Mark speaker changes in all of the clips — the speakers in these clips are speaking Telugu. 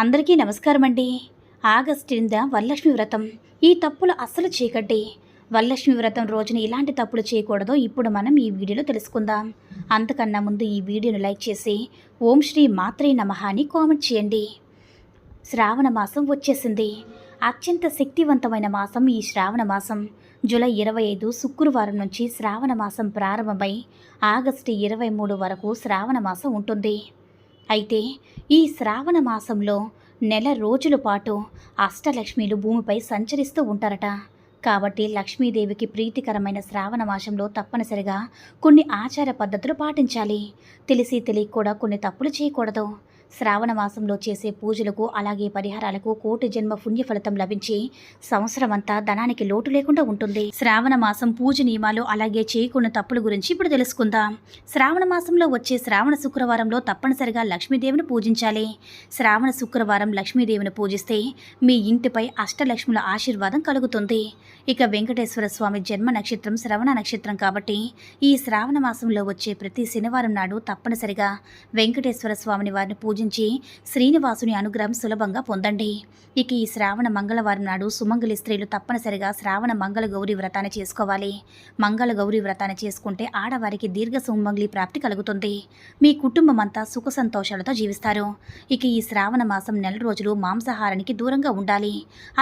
Speaker 1: అందరికీ నమస్కారం అండి ఆగస్టు ఎనిమిద వరలక్ష్మి వ్రతం. ఈ తప్పులు అస్సలు చేయకండి వరలక్ష్మి వ్రతం రోజున ఇలాంటి తప్పులు చేయకూడదో ఇప్పుడు మనం ఈ వీడియోలో తెలుసుకుందాం. అంతకన్నా ముందు ఈ వీడియోను లైక్ చేసి ఓం శ్రీ మాత్రే నమః అని కామెంట్ చేయండి. శ్రావణ మాసం వచ్చేసింది. అత్యంత శక్తివంతమైన మాసం ఈ శ్రావణ మాసం. జూలై ఇరవై ఐదు శుక్రవారం నుంచి శ్రావణ మాసం ప్రారంభమై ఆగస్టు ఇరవై మూడు వరకు శ్రావణ మాసం ఉంటుంది. అయితే ఈ శ్రావణ మాసంలో నెల రోజుల పాటు అష్టలక్ష్మిలు భూమిపై సంచరిస్తూ ఉంటారట. కాబట్టి లక్ష్మీదేవికి ప్రీతికరమైన శ్రావణ మాసంలో తప్పనిసరిగా కొన్ని ఆచార పద్ధతులు పాటించాలి. తెలిసి తెలియక కూడా కొన్ని తప్పులు చేయకూడదు. శ్రావణ మాసంలో చేసే పూజలకు అలాగే పరిహారాలకు కోటి జన్మ పుణ్య ఫలితం లభించి సంవత్సరం అంతా ధనానికి లోటు లేకుండా ఉంటుంది. శ్రావణ మాసం పూజ నియమాలు అలాగే చేయకున్న తప్పుల గురించి ఇప్పుడు తెలుసుకుందాం. శ్రావణ మాసంలో వచ్చే శ్రావణ శుక్రవారంలో తప్పనిసరిగా లక్ష్మీదేవిని పూజించాలి. శ్రావణ శుక్రవారం లక్ష్మీదేవిని పూజిస్తే మీ ఇంటిపై అష్టలక్ష్ముల ఆశీర్వాదం కలుగుతుంది. ఇక వెంకటేశ్వర స్వామి జన్మ నక్షత్రం శ్రవణ నక్షత్రం కాబట్టి ఈ శ్రావణ మాసంలో వచ్చే ప్రతి శనివారం నాడు తప్పనిసరిగా వెంకటేశ్వర స్వామిని వారిని పూజ పూజించి శ్రీనివాసుని అనుగ్రహం సులభంగా పొందండి. ఇక ఈ శ్రావణ మంగళవారం నాడు సుమంగళి స్త్రీలు తప్పనిసరిగా శ్రావణ మంగళ గౌరి వ్రతాన్ని చేసుకోవాలి. మంగళ గౌరి వ్రతాన్ని చేసుకుంటే ఆడవారికి దీర్ఘ సుమంగళి ప్రాప్తి కలుగుతుంది. మీ కుటుంబం అంతా సుఖ సంతోషాలతో జీవిస్తారు. ఇక ఈ శ్రావణ మాసం నెల రోజులు మాంసాహారానికి దూరంగా ఉండాలి.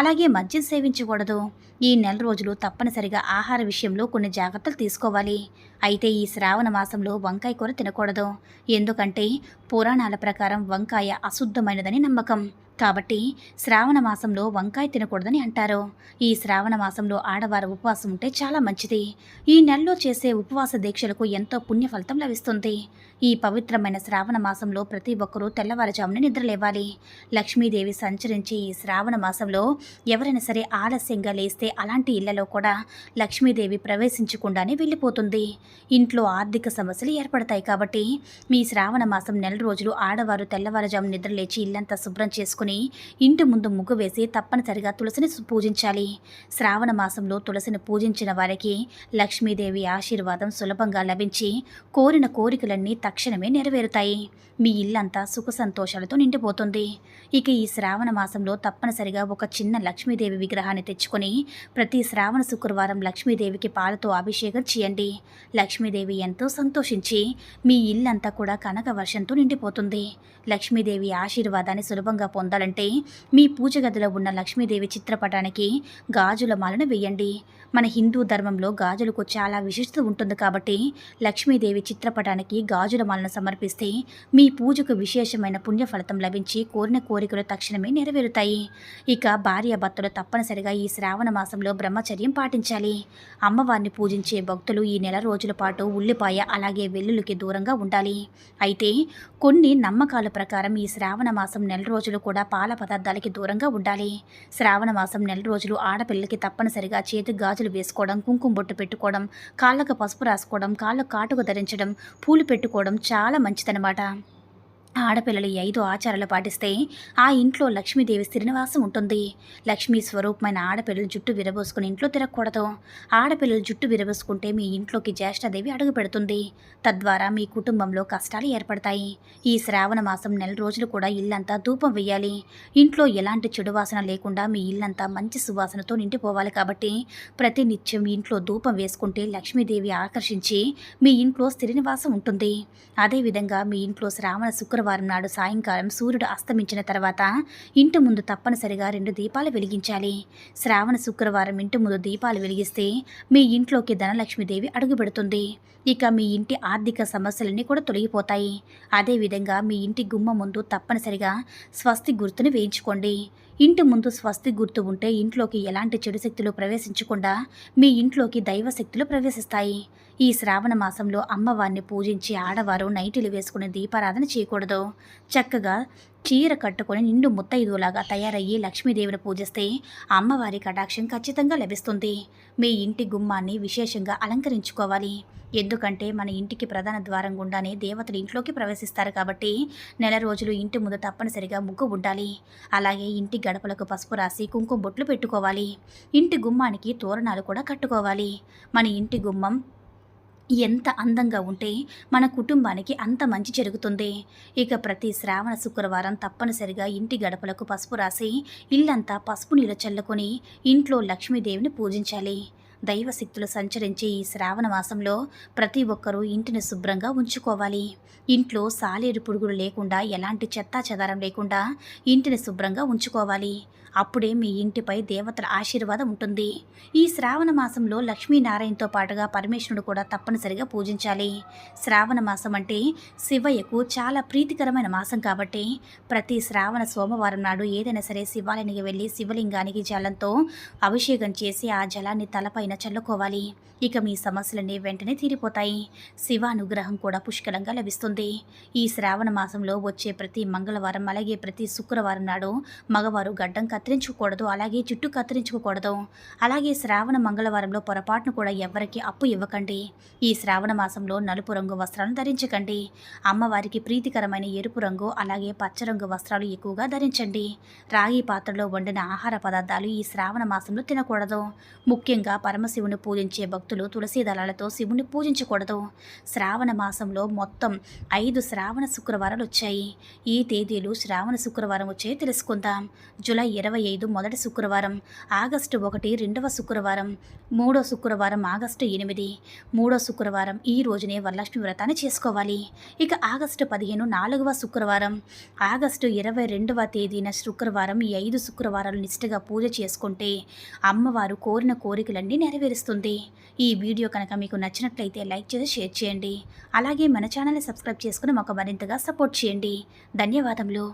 Speaker 1: అలాగే మద్యం సేవించకూడదు. ఈ నెల రోజులు తప్పనిసరిగా ఆహార విషయంలో కొన్ని జాగ్రత్తలు తీసుకోవాలి. అయితే ఈ శ్రావణ మాసంలో వంకాయ కూర తినకూడదు. ఎందుకంటే పురాణాల ప్రకారం వంకాయ అశుద్ధమైనదని నమ్మకం. కాబట్టి శ్రావణ మాసంలో వంకాయ తినకూడదని అంటారు. ఈ శ్రావణ మాసంలో ఆడవారు ఉపవాసం ఉంటే చాలా మంచిది. ఈ నెలలో చేసే ఉపవాస దీక్షలకు ఎంతో పుణ్య ఫలితం లభిస్తుంది. ఈ పవిత్రమైన శ్రావణ మాసంలో ప్రతి ఒక్కరూ తెల్లవారుజామున నిద్రలేవాలి. లక్ష్మీదేవి సంచరించి ఈ శ్రావణ మాసంలో ఎవరైనా సరే ఆలస్యంగా లేస్తే అలాంటి ఇళ్ళలో కూడా లక్ష్మీదేవి ప్రవేశించకుండానే వెళ్ళిపోతుంది. ఇంట్లో ఆర్థిక సమస్యలు ఏర్పడతాయి కాబట్టి మీ శ్రావణ మాసం నెల రోజులు ఆడవారు తెల్లవారుజాము నిద్రలేచి ఇల్లంతా శుభ్రం చేసుకుని ఇంటి ముందు ముగ్గు వేసి తప్పనిసరిగా తులసిని పూజించాలి. శ్రావణ మాసంలో తులసిని పూజించిన వారికి లక్ష్మీదేవి ఆశీర్వాదం సులభంగా లభించి కోరిన కోరికలన్నీ తక్షణమే నెరవేరుతాయి. మీ ఇల్లంతా సుఖ సంతోషాలతో నిండిపోతుంది. ఇక ఈ శ్రావణ మాసంలో తప్పనిసరిగా ఒక చిన్న లక్ష్మీదేవి విగ్రహాన్ని తెచ్చుకొని ప్రతి శ్రావణ శుక్రవారం లక్ష్మీదేవికి పాలతో అభిషేకం చేయండి. లక్ష్మీదేవి ఎంతో సంతోషించి మీ ఇల్లంతా కూడా కనక వర్షంతో నిండిపోతుంది. లక్ష్మీదేవి ఆశీర్వాదాన్ని సులభంగా పొందాలంటే మీ పూజ గదిలో ఉన్న లక్ష్మీదేవి చిత్రపటానికి గాజుల మాలను వేయండి. మన హిందూ ధర్మంలో గాజులకు చాలా విశిష్టత ఉంటుంది కాబట్టి లక్ష్మీదేవి చిత్రపటానికి గాజుల మాలను సమర్పిస్తే మీ పూజకు విశేషమైన పుణ్య ఫలితం లభించి కోరిన కోరికలు తక్షణమే నెరవేరుతాయి. ఇక భార్యాభర్తలు తప్పనిసరిగా ఈ శ్రావణ మాసంలో బ్రహ్మచర్యం పాటించాలి. అమ్మవారిని పూజించే భక్తులు ఈ నెల రోజుల పాటు ఉల్లిపాయ అలాగే వెల్లుల్లికి దూరంగా ఉండాలి. అయితే కొన్ని నమ్మకాల ప్రకారం ఈ శ్రావణ మాసం నెల రోజులు కూడా పాల పదార్థాలకి దూరంగా ఉండాలి. శ్రావణ మాసం నెల రోజులు ఆడపిల్లలకి తప్పనిసరిగా చేతికి గాజులు వేసుకోవడం కుంకుమ బొట్టు పెట్టుకోవడం కాళ్ళకు పసుపు రాసుకోవడం కాళ్ళకు కాటుకు ధరించడం పూలు పెట్టుకోవడం చాలా మంచిదన్నమాట. ఆడపిల్లలు ఈ ఐదు ఆచారాలు పాటిస్తే ఆ ఇంట్లో లక్ష్మీదేవి శ్రీనివాసం ఉంటుంది. లక్ష్మీ స్వరూపమైన ఆడపిల్లలు జుట్టు విరబోసుకుని ఇంట్లో తిరగకూడదు. ఆడపిల్లలు జుట్టు విరబోసుకుంటే మీ ఇంట్లోకి జ్యేష్ఠదేవి అడుగు పెడుతుంది. తద్వారా మీ కుటుంబంలో కష్టాలు ఏర్పడతాయి. ఈ శ్రావణ మాసం నెల రోజులు కూడా ఇల్లంతా ధూపం వేయాలి ఇంట్లో ఎలాంటి చెడు వాసన లేకుండా మీ ఇల్లంతా మంచి సువాసనతో నిండిపోవాలి కాబట్టి ప్రతి నిత్యం ఇంట్లో ధూపం వేసుకుంటే లక్ష్మీదేవి ఆకర్షించి మీ ఇంట్లో శ్రీనివాసం ఉంటుంది. అదేవిధంగా మీ ఇంట్లో శ్రావణ శుక్రవారం నాడు సాయంకాలం సూర్యుడు అస్తమించిన తర్వాత ఇంటి ముందు తప్పనిసరిగా రెండు దీపాలు వెలిగించాలి. శ్రావణ శుక్రవారం ఇంటి ముందు దీపాలు వెలిగిస్తే మీ ఇంట్లోకి ధనలక్ష్మీదేవి అడుగుపెడుతుంది. ఇక మీ ఇంటి ఆర్థిక సమస్యలన్నీ కూడా తొలగిపోతాయి. అదేవిధంగా మీ ఇంటి గుమ్మ ముందు తప్పనిసరిగా స్వస్తి గుర్తుని వేయించుకోండి. ఇంటి ముందు స్వస్తి గుర్తు ఉంటే ఇంట్లోకి ఎలాంటి చెడు శక్తులు ప్రవేశించకుండా మీ ఇంట్లోకి దైవ శక్తులు ప్రవేశిస్తాయి. ఈ శ్రావణ మాసంలో అమ్మవారిని పూజించి ఆడవారు నైటీలు వేసుకుని దీపారాధన చేయకూడదు. చక్కగా చీర కట్టుకొని నిండు ముత్తైదులాగా తయారయ్యి లక్ష్మీదేవిని పూజిస్తే అమ్మవారి కటాక్షం ఖచ్చితంగా లభిస్తుంది. మీ ఇంటి గుమ్మాన్ని విశేషంగా అలంకరించుకోవాలి. ఎందుకంటే మన ఇంటికి ప్రధాన ద్వారం గుండానే దేవతలు ఇంట్లోకి ప్రవేశిస్తారు కాబట్టి నెల రోజులు ఇంటి ముందు తప్పనిసరిగా ముగ్గు ఉండాలి. అలాగే ఇంటి గడపలకు పసుపు రాసి కుంకుమ బొట్లు పెట్టుకోవాలి. ఇంటి గుమ్మానికి తోరణాలు కూడా కట్టుకోవాలి. మన ఇంటి గుమ్మం ఎంత అందంగా ఉంటే మన కుటుంబానికి అంత మంచి జరుగుతుంది. ఇక ప్రతి శ్రావణ శుక్రవారం తప్పనిసరిగా ఇంటి గడపలకు పసుపు రాసి ఇల్లంతా పసుపు నీళ్ళు చల్లుకొని ఇంట్లో లక్ష్మీదేవిని పూజించాలి. దైవశక్తులు సంచరించే ఈ శ్రావణ మాసంలో ప్రతి ఒక్కరూ ఇంటిని శుభ్రంగా ఉంచుకోవాలి. ఇంట్లో సాలేరు పురుగులు లేకుండా ఎలాంటి చెత్తా చెదారం లేకుండా ఇంటిని శుభ్రంగా ఉంచుకోవాలి. అప్పుడే మీ ఇంటిపై దేవతల ఆశీర్వాదం ఉంటుంది. ఈ శ్రావణ మాసంలో లక్ష్మీనారాయణతో పాటుగా పరమేశ్వరుడు కూడా తప్పనిసరిగా పూజించాలి. శ్రావణ మాసం అంటే శివయ్యకు చాలా ప్రీతికరమైన మాసం కాబట్టి ప్రతి శ్రావణ సోమవారం నాడు ఏదైనా సరే శివాలయానికి వెళ్ళి శివలింగానికి జలంతో అభిషేకం చేసి ఆ జలాన్ని తలపైన చల్లుకోవాలి. ఇక మీ సమస్యలన్నీ వెంటనే తీరిపోతాయి. శివానుగ్రహం కూడా పుష్కలంగా లభిస్తుంది. ఈ శ్రావణ మాసంలో వచ్చే ప్రతి మంగళవారం అలాగే ప్రతి శుక్రవారం నాడు మగవారు గడ్డం కత్తి కత్తిరించుకోకూడదు అలాగే జుట్టు కత్తిరించుకోకూడదు. అలాగే శ్రావణ మంగళవారంలో పొరపాటును కూడా ఎవరికి అప్పు ఇవ్వకండి. ఈ శ్రావణ మాసంలో నలుపు రంగు వస్త్రాలను ధరించకండి. అమ్మవారికి ప్రీతికరమైన ఎరుపు రంగు అలాగే పచ్చ రంగు వస్త్రాలు ఎక్కువగా ధరించండి. రాగి పాత్రలో వండిన ఆహార పదార్థాలు ఈ శ్రావణ మాసంలో తినకూడదు. ముఖ్యంగా పరమశివుని పూజించే భక్తులు తులసి దళాలతో శివుని పూజించకూడదు. శ్రావణ మాసంలో మొత్తం ఐదు శ్రావణ శుక్రవారాలు వచ్చాయి. ఈ తేదీలు శ్రావణ శుక్రవారం వచ్చే తెలుసుకుందాం. జూలై ఇరవై ఐదు మొదటి శుక్రవారం ఆగస్టు ఒకటి రెండవ శుక్రవారం మూడో శుక్రవారం ఆగస్టు ఎనిమిది. మూడో శుక్రవారం ఈ రోజునే వరలక్ష్మి వ్రతాన్ని చేసుకోవాలి. ఇక ఆగస్టు పదిహేను నాలుగవ శుక్రవారం ఆగస్టు ఇరవై రెండవ తేదీన శుక్రవారం ఈ ఐదు శుక్రవారాలు నిష్ఠగా పూజ చేసుకుంటే అమ్మవారు కోరిన కోరికలన్నీ నెరవేరుస్తుంది. ఈ వీడియో కనుక మీకు నచ్చినట్లయితే లైక్ చేసి షేర్ చేయండి. అలాగే మన ఛానల్ని సబ్స్క్రైబ్ చేసుకుని మాకు మరింతగా సపోర్ట్ చేయండి. ధన్యవాదములు.